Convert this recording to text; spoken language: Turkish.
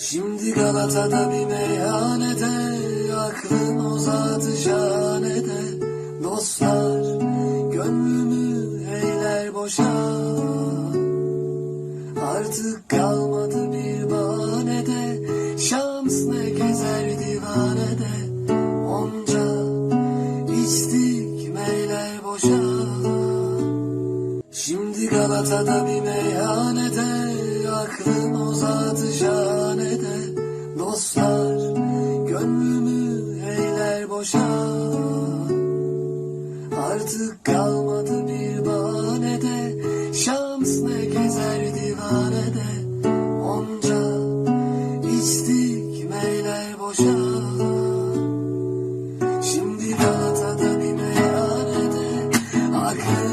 Şimdi Galata'da bir meyhanede Aklım uzadı şanede Dostlar gönlümü eyler boşa. Artık kalmadı bir bahanede Şans ne gezer divanede Onca içtik meyler boşa. Şimdi Galata'da bir meyhanede Aklım uzadı şanede artık kalmadı bir bahanede Şans ne gezer divanede Onca içtik meyler boşa. Şimdi Galata'da bir meyhanede. Aklım